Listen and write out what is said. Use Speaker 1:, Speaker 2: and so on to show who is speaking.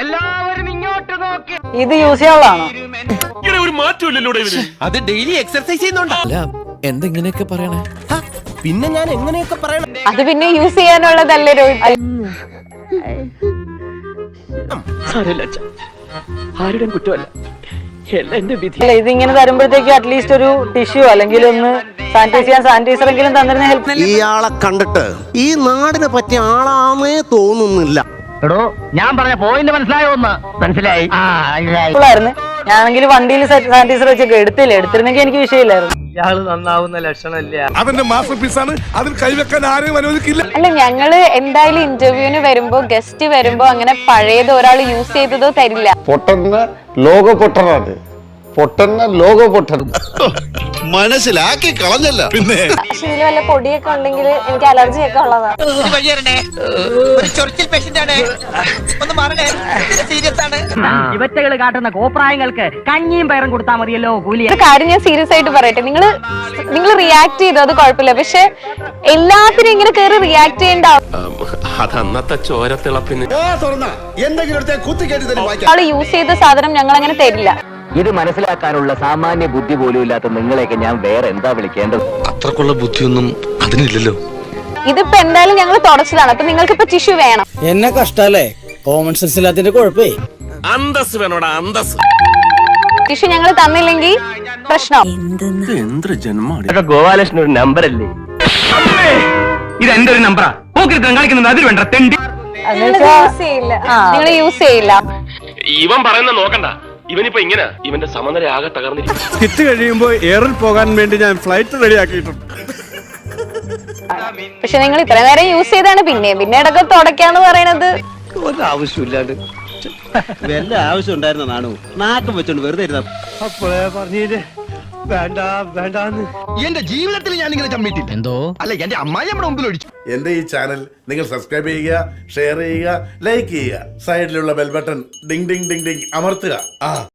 Speaker 1: എല്ലാവരും ഇങ്ങോട്ട് നോക്കി.
Speaker 2: ഇത് യൂസ് ചെയ്യാനുള്ളതാണോ
Speaker 3: അത് ഡെയിലി എക്സർസൈസ്
Speaker 4: ചെയ്യുന്നുണ്ടല്ല എന്തെങ്ങനെയൊക്കെ പറയണേ?
Speaker 3: പിന്നെ ഞാൻ എങ്ങനെയൊക്കെ പറയണം?
Speaker 5: അത് പിന്നെ യൂസ് ചെയ്യാനുള്ളതല്ലേ രോഹിത്
Speaker 1: ആരുടെയും കുറ്റമല്ല.
Speaker 2: ഇതിങ്ങനെ തരുമ്പോഴത്തേക്ക് അറ്റ്ലീസ്റ്റ് ഒരു ടിഷ്യൂ അല്ലെങ്കിൽ ഒന്ന് സാനിറ്റൈസ് ചെയ്യാൻ സാനിറ്റൈസർ എങ്കിലും തന്നിരുന്ന ഹെൽപ്പ്
Speaker 6: ഇയാളെ കണ്ടിട്ട് ഈ നാടിനെ പറ്റിയ ആളാന്നേ തോന്നുന്നില്ല.
Speaker 1: എടോ ഞാൻ പറഞ്ഞ പോയിന്റ് മനസ്സിലായോ. ഒന്ന് മനസ്സിലായി.
Speaker 2: ഞാനെങ്കിൽ വണ്ടിയിൽ സാനിറ്റൈസർ വെച്ചൊക്കെ എടുത്തില്ല? എടുത്തിരുന്നെങ്കിൽ എനിക്ക് വിഷയമില്ലായിരുന്നു.
Speaker 1: ഇയാൾ നന്നാവുന്ന ലക്ഷണമില്ല?
Speaker 7: അവന്റെ മാസ്റ്റർ പീസാണ് അതിൽ കൈവെക്കാൻ ആരെയും അനുവദിക്കില്ല.
Speaker 5: അല്ല ഞങ്ങൾ എന്തായാലും ഇന്റർവ്യൂവിന് വരുമ്പോ ഗസ്റ്റ് വരുമ്പോ അങ്ങനെ പഴയത് ഒരാൾ യൂസ് ചെയ്തതോ തരില്ല.
Speaker 8: പൊട്ടന്ന ലോക പൊട്ടനാണ് പൊട്ടന്ന ലോക പൊട്ടൻ
Speaker 6: മനസ്സിലാക്കി കളഞ്ഞല്ല. പിന്നെ
Speaker 5: വല്ല പൊടിയൊക്കെ ഉണ്ടെങ്കിൽ എനിക്ക് അലർജി ഒക്കെ ഉള്ളതാ.
Speaker 3: ചൊറിച്ചിൽ പേഷ്യന്റ് ആണ്. ഒന്ന് മാറണേ. സീരിയസ് ആണ്.
Speaker 1: ഇവറ്റകൾ കാട്ടുന്ന കോപ്രായങ്ങൾക്ക് കഞ്ഞിയും പയറും കൊടുത്താൽ മതിയല്ലോ കൂലി
Speaker 5: ഒരു കാര്യം ഞാൻ സീരിയസ് ആയിട്ട് പറയട്ടെ. നിങ്ങൾ നിങ്ങൾ റിയാക്ട് ചെയ്തു? അത് കുഴപ്പമില്ല. പക്ഷെ എല്ലാത്തിനും ഇങ്ങനെ കയറി റിയാക്ട് ചെയ്യേണ്ട
Speaker 3: അതന്നത്തെ ചോരത്തിളപ്പിന്
Speaker 6: എന്തെങ്കിലും
Speaker 5: യൂസ് ചെയ്ത സാധനം ഞങ്ങൾ അങ്ങനെ തരില്ല.
Speaker 1: ഇത് മനസ്സിലാക്കാനുള്ള സാമാന്യ ബുദ്ധി പോലും ഇല്ലാത്ത നിങ്ങളെയൊക്കെ ഞാൻ വേറെ എന്താ വിളിക്കേണ്ടത്?
Speaker 6: അത്രക്കുള്ള ബുദ്ധിയൊന്നും അതിനില്ലല്ലോ.
Speaker 5: ഇതിപ്പോ എന്തായാലും ഞങ്ങൾ തുടച്ചതാണ് അപ്പൊ നിങ്ങൾക്ക് ഇപ്പൊ ടിഷ്യൂ വേണം.
Speaker 4: എന്നെ കഷ്ടല്ലേ കോമൺ സെൻസ് ഇല്ലാത്തിന്റെ കുഴപ്പേ.
Speaker 3: അന്തസ് വേണോടാ അന്തസ്
Speaker 5: ടിഷ്യൂ ഞങ്ങൾ തന്നില്ലെങ്കിൽ പ്രശ്നം.
Speaker 3: എന്ത് ജന്മാണ്
Speaker 1: ഇതൊക്കെ ഗോപാലകൃഷ്ണൻ ഒരു നമ്പർ അല്ലേ ഇത് എന്റെ ഒരു നമ്പറാ? പോക്കിരുത്തം കളിക്കുന്നത് അതിൽ വേണ്ട തെണ്ടി.
Speaker 5: നിങ്ങൾ യൂസ് ചെയ്യില്ല. നിങ്ങൾ യൂസ് ചെയ്യില്ല.
Speaker 9: ഇവൻ പറയുന്ന നോക്കണ്ട. ഇവനിപ്പോ ഇങ്ങനെ? ഇവന്റെ സമനില ആകെ തകർന്നിരിക്കും
Speaker 7: കിറ്റ് കഴിയുമ്പോ എയറിൽ പോകാൻ വേണ്ടി ഞാൻ ഫ്ലൈറ്റ് റെഡിയാക്കിയിട്ടുണ്ട്.
Speaker 5: പക്ഷെ നിങ്ങൾ ഇത്ര നേരം യൂസ് ചെയ്താണ് പിന്നെ. പിന്നെ ഇടയ്ക്ക് തുടക്കാന്ന് പറയണത്.
Speaker 6: ഒരാവശ്യമില്ലാണ്ട്. വല്ല ആവശ്യം ഉണ്ടായിരുന്ന നാണു? നാക്കം വെച്ചോണ്ട് വെറുതെ ഇരുന്ന?
Speaker 1: അപ്പോഴേ പറഞ്ഞില്ലേ? വേണ്ട വേണ്ടാന്ന്.
Speaker 6: എന്റെ ജീവിതത്തിൽ ഞാൻ നിങ്ങളെ ചമ്മിട്ടില്ല. എന്തോ? അല്ല എന്റെ അമ്മായി നമ്മുടെ മുമ്പിൽ ഒഴിച്ചു.
Speaker 7: എന്റെ ഈ ചാനൽ നിങ്ങൾ സബ്സ്ക്രൈബ് ചെയ്യുക ഷെയർ ചെയ്യുക ലൈക്ക് ചെയ്യുക. സൈഡിലുള്ള bell button ding ding ding ding അമർത്തുക. ആ.